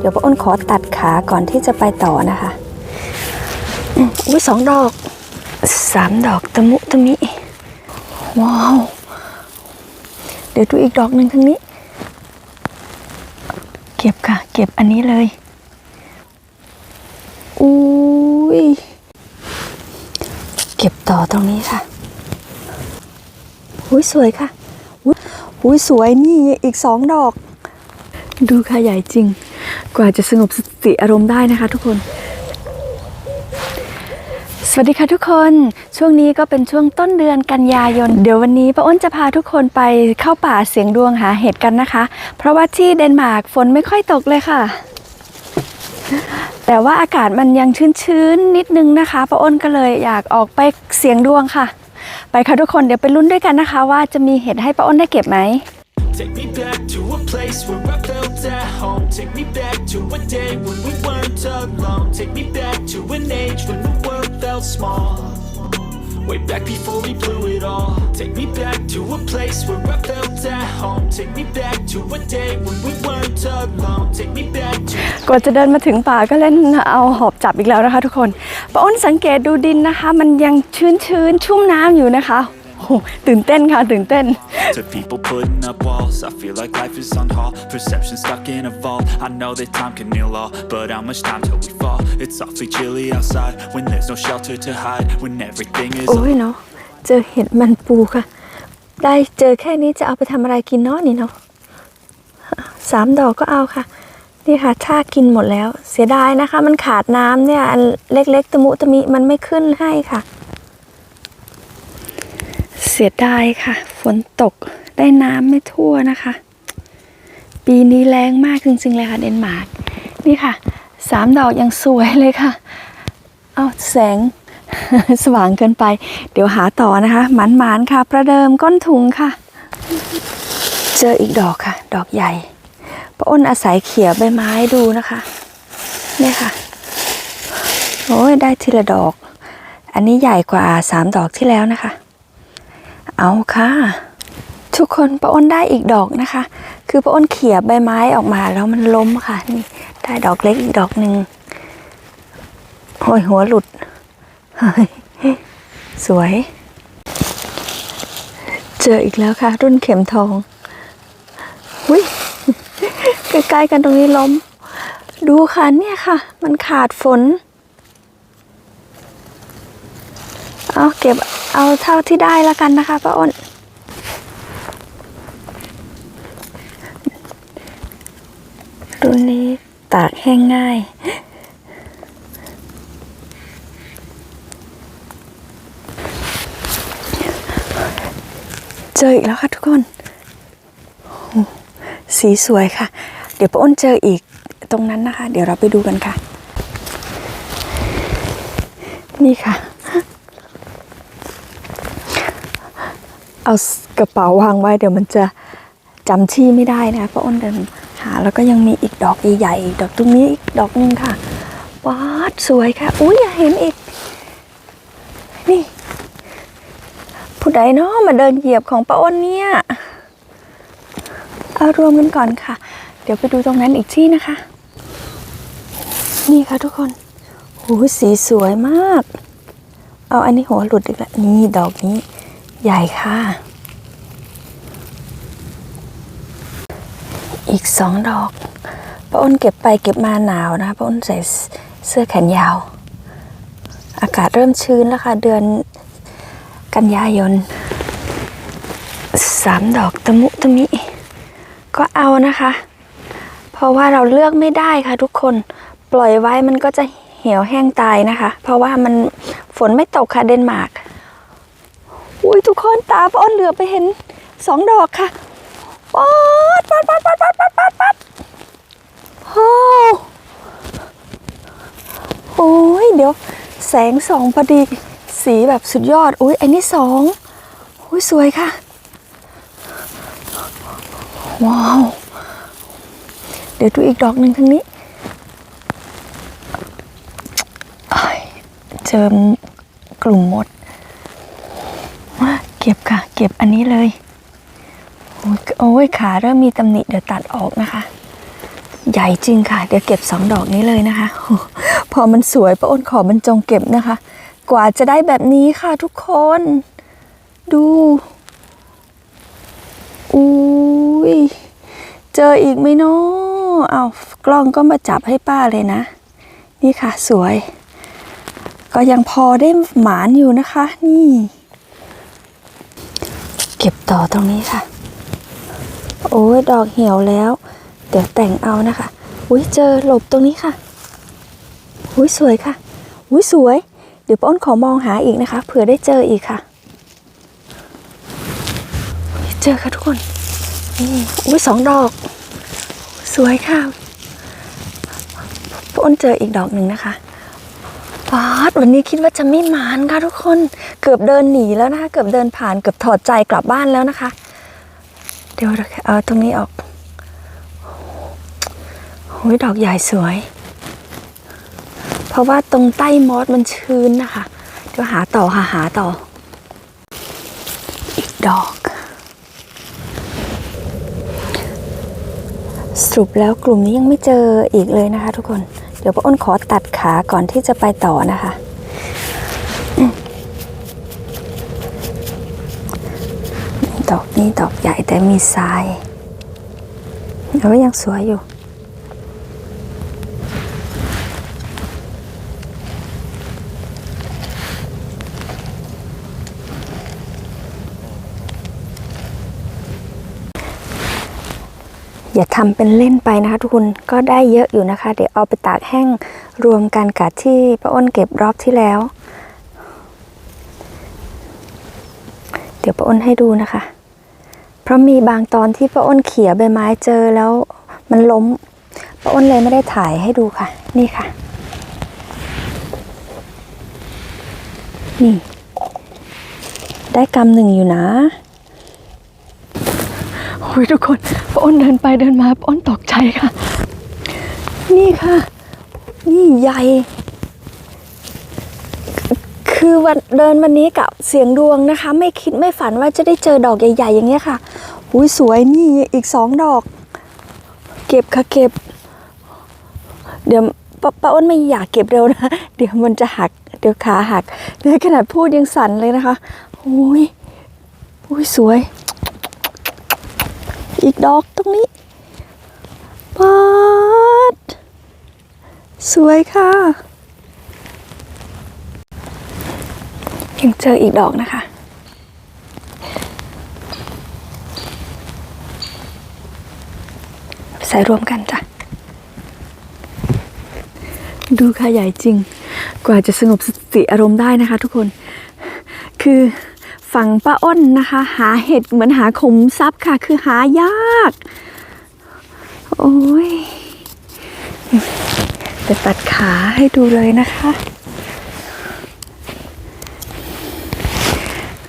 เดี๋ยวป้าอ้นขอตัดขาก่อนที่จะไปต่อนะคะอืมอุ้ยสองดอกสามดอกตะมุตะมิ ว้าว เดี๋ยวดูอีกดอกหนึ่งทางนี้ เก็บค่ะ เก็บอันนี้เลย อุ้ย เก็บต่อตรงนี้ค่ะ อุ้ยสวยค่ะ อุ้ยอุ้ยสวยนี่อีกสองดอก ดูค่ะใหญ่จริง กว่าจะสงบสติอารมณ์ได้นะคะทุกคน สวัสดีค่ะทุกคน ช่วงนี้ก็เป็นช่วงต้นเดือนกันยายน เดี๋ยววันนี้ป้าอ้นจะพาทุกคนไปเข้าป่าเสียงดวงหาเห็ดกันนะคะ เพราะว่าที่เดนมาร์กฝนไม่ค่อยตกเลยค่ะ แต่ว่าอากาศมันยังชื้นๆนิดนึงนะคะป้าอ้นก็เลยอยากออกไปเสียงดวงค่ะ ไปค่ะทุกคนเดี๋ยวไปลุ้นด้วยกันนะคะ ว่าจะมีเห็ดให้ป้าอ้นได้เก็บไหม Take me back to a place where I felt at home. Take me back to a day when we weren't alone. Take me back to an age when the world felt small. Way back before we blew it all. Take me back to a place where I felt at home. Take me back to a day when we weren't alone. Take me back to กว่าจะเดินมาถึงป่าก็เล่นเอาหอบจับอีกแล้วนะคะทุกคนป้าอ้นสังเกตดูดินนะคะ มันยังชื้นๆชุ่มน้ำอยู่นะคะ ตื่นเต้นค่ะ ตื่นเต้น To people putting up walls I feel like life is on hold Perception stuck in a vault I know that time can heal all But how much time till we fall It's awfully chilly outside When there's no shelter to hide When everything is โอ้ยเนาะเจอเห็ดมันปูค่ะ ได้เจอแค่นี้จะเอาไปทำอะไรกินเนาะนี่เนาะสามดอกก็เอาค่ะ นี่ค่ะถ้ากินหมดแล้ว เสียดายนะคะ มันขาดน้ำเนี่ยอันเล็กๆตะมุตะมิมันไม่ขึ้นให้ค่ะเสียดายค่ะ ฝนตกได้น้ำไม่ทั่วนะคะ ปีนี้แรงมากจริงๆเลยค่ะเดนมาร์กนี่ค่ะสามดอกยังสวยเลยค่ะ เอาแสงสว่างเกินไป เดี๋ยวหาต่อนะคะหมันหมานๆค่ะ ประเดิมก้นถุงค่ะ เจออีกดอกค่ะ ดอกใหญ่ป้าอ้นอาศัยเขี่ยใบไม้ดูนะคะเนี่ยค่ะโอ้ยได้ทีละดอก อันนี้ใหญ่กว่าสามดอกที่แล้วนะคะ เอาค่ะ ทุกคนป้าอ้นได้อีกดอกนะคะ คือป้าอ้นเขี่ยใบไม้ออกมาแล้วมันล้มค่ะ นี่ได้ดอกเล็กอีกดอกหนึ่งโอ้ยหัวหลุด สวย เจออีกแล้วค่ะ รุ่นเข็มทองอุ้ยใกล้ๆกันตรงนี้ล้ม ดูค่ะเนี่ยค่ะ มันขาดฝน เอาเก็บเอาเท่าที่ได้แล้วกันนะคะป้าอ้นรุ่นนี้ตากแห้งง่ายเจออีกแล้วค่ะทุกคน สีสวยค่ะ เดี๋ยวป้าอ้นเจออีกตรงนั้นนะคะ เดี๋ยวเราไปดูกันค่ะ นี่ค่ะ เอากระเป๋าวางไว้เดี๋ยวมันจะจำที่ไม่ได้นะคะป้าอ้นเดินหาแล้วก็ยังมีอีกดอกใหญ่ๆดอกตรงนี้อีกดอกหนึงค่ะว้าสวยค่ะ อุ้ยอยากเห็นอีก นี่ ผู้ใดเนาะมาเดินเหยียบของป้าอ้นเนี่ยเอารวมกันก่อนค่ะ เดี๋ยวไปดูตรงนั้นอีกที่นะคะ นี่ค่ะทุกคนโอ้ยสีสวยมาก เอาอันนี้หัวหลุดอีกแล้วนี่ดอกนี้ ใหญ่ค่ะ อีกสองดอกป้าอ้นเก็บไปเก็บมาหนาวนะป้าอ้นใส่เสื้อแขนยาว อากาศเริ่มชื้นแล้วค่ะ เดือนกันยายนสามดอกตะมุตะมิ ก็เอานะคะ เพราะว่าเราเลือกไม่ได้ค่ะทุกคนปล่อยไว้มันก็จะเหี่ยวแห้งตายนะคะ เพราะว่ามันฝนไม่ตกค่ะเดนมาร์ก อุ้ยทุกคนตาป้อนเหลือไปเห็นสองดอกค่ะป๊าดปัดปัดปัดปัดปัดปัดปัดโอ้โอ้ยเดี๋ยวแสงสองพอดีสีแบบสุดยอดอุ้ยอันนี้สองอุ้ยสวยค่ะ ว้าว เดี๋ยวดูอีกดอกหนึ่งทางนี้เจอกลุ่มมด เก็บอันนี้เลย โอ้ยขาเริ่มมีตำหนิเดี๋ยวตัดออกนะคะ ใหญ่จริงค่ะ เดี๋ยวเก็บสองดอกนี้เลยนะคะ พอมันสวยป้าอ้นขอบรรจงเก็บนะคะ กว่าจะได้แบบนี้ค่ะทุกคน ดูอุ้ยเจออีกไหมเนาะเอากล้องก็มาจับให้ป้าเลยนะ นี่ค่ะสวย ก็ยังพอได้หมานอยู่นะคะ นี่ เก็บต่อตรงนี้ค่ะ โอ้ยดอกเหี่ยวแล้ว เดี๋ยวแต่งเอานะคะ อุ้ยเจอหลบตรงนี้ค่ะ อุ้ยสวยค่ะ อุ้ยสวย เดี๋ยวป้อนขอมองหาอีกนะคะ เผื่อได้เจออีกค่ะ เจอค่ะทุกคนนี่อุ้ยสองดอก สวยค่ะป้อนเจออีกดอกหนึ่งนะคะ ฟาดวันนี้คิดว่าจะไม่หมานค่ะทุกคนเกือบเดินหนีแล้วนะคะ เกือบเดินผ่านเกือบถอดใจกลับบ้านแล้วนะคะ เดี๋ยวเราเอาตรงนี้ออกโอ้ยดอกใหญ่สวย เพราะว่าตรงใต้มอสมันชื้นนะคะ เดี๋ยวหาต่อหาหาต่อ อีกดอก สรุปแล้วกลุ่มนี้ยังไม่เจออีกเลยนะคะทุกคน เดี๋ยวป้าอ้นขอตัดขาก่อนที่จะไปต่อนะคะ ดอกนี้ดอกใหญ่แต่มีทรายแต่ว่ายังสวยอยู่ อย่าทำเป็นเล่นไปนะคะ ทุกคนก็ได้เยอะอยู่นะคะ เดี๋ยวเอาไปตากแห้งรวมกันกับที่ป้าอ้นเก็บรอบที่แล้ว เดี๋ยวป้าอ้นให้ดูนะคะ เพราะมีบางตอนที่ป้าอ้นเขี่ยใบไม้เจอแล้วมันล้มป้าอ้นเลยไม่ได้ถ่ายให้ดูค่ะ นี่ค่ะ นี่ ได้กำหนึ่งอยู่นะ โอ้ยทุกคนป้อ้นเดินไปเดินมาป้อ้นตกใจค่ะ นี่ค่ะ นี่ใหญ่ คือวันเดินวันนี้กับเสียงดวงนะคะ ไม่คิดไม่ฝันว่าจะได้เจอดอกใหญ่ ๆ อย่างเงี้ยค่ะอุ้ยสวยนี่อีกสองดอก เก็บค่ะเก็บ เดี๋ยวป้าป้าอ้นไม่อยากเก็บเร็วนะ เดี๋ยวมันจะหัก เดี๋ยวขาหักในขนาดพูดยังสั่นเลยนะคะอุ้ยอุ้ยสวย อีกดอกตรงนี้ปัดสวยค่ะยังเจออีกดอกนะคะ ใส่รวมกันจ้ะ ดูค่ะใหญ่จริง กว่าจะสงบสติอารมณ์ได้นะคะทุกคน คือ ฝั่งป้าอ้นนะคะ หาเห็ดเหมือนหาขุมทรัพย์ค่ะ คือหายาก โอ้ยจะตัดขาให้ดูเลยนะคะ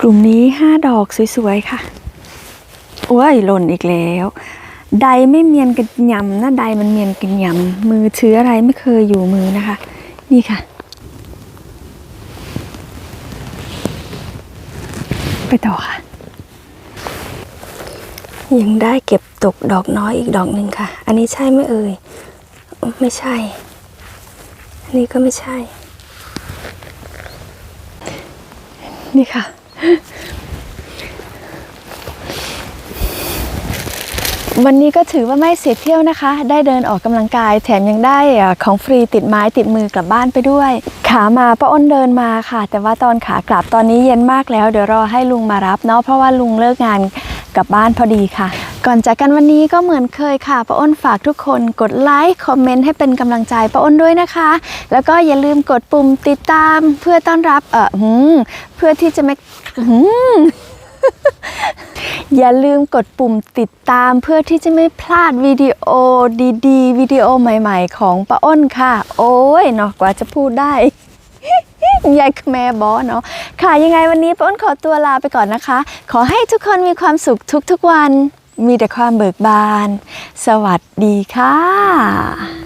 กลุ่มนี้ห้าดอกสวยๆค่ะ โอ้ยหล่นอีกแล้วใดไม่เมียนกันยำนะใดมันเมียนกันยำมือถืออะไรไม่เคยอยู่มือนะคะ นี่ค่ะ ไปต่อค่ะ ยังได้เก็บตกดอกน้อยอีกดอกหนึ่งค่ะ อันนี้ใช่ไหมเอ่ย ไม่ใช่ อันนี้ก็ไม่ใช่ นี่ค่ะ วันนี้ก็ถือว่าไม่เสียเที่ยวนะคะ ได้เดินออกกำลังกาย แถมยังได้อ่อของฟรีติดไม้ติดมือกลับบ้านไปด้วย ขามาป้าอ้นเดินมาค่ะ แต่ว่าตอนขากลับตอนนี้เย็นมากแล้ว เดี๋ยวรอให้ลุงมารับเนาะเพราะว่าลุงเลิกงานกลับบ้านพอดีค่ะ ก่อนจากกันวันนี้ก็เหมือนเคยค่ะป้าอ้นฝากทุกคนกดไลค์คอมเมนต์ให้เป็นกำลังใจป้าอ้นด้วยนะคะ แล้วก็อย่าลืมกดปุ่มติดตามเพื่อต้อนรับเออเพื่อที่จะไม่ อย่าลืมกดปุ่มติดตามเพื่อที่จะไม่พลาดวิดีโอดีๆวิดีโอใหม่ๆ ของป้าอ้นค่ะ โอ้ยเนาะกว่าจะพูดได้ยายแม่บอเนาะค่ะยังไงวันนี้ป้าอ้นขอตัวลาไปก่อนนะคะ ขอให้ทุกคนมีความสุขทุกๆวัน มีแต่ความเบิกบาน สวัสดีค่ะ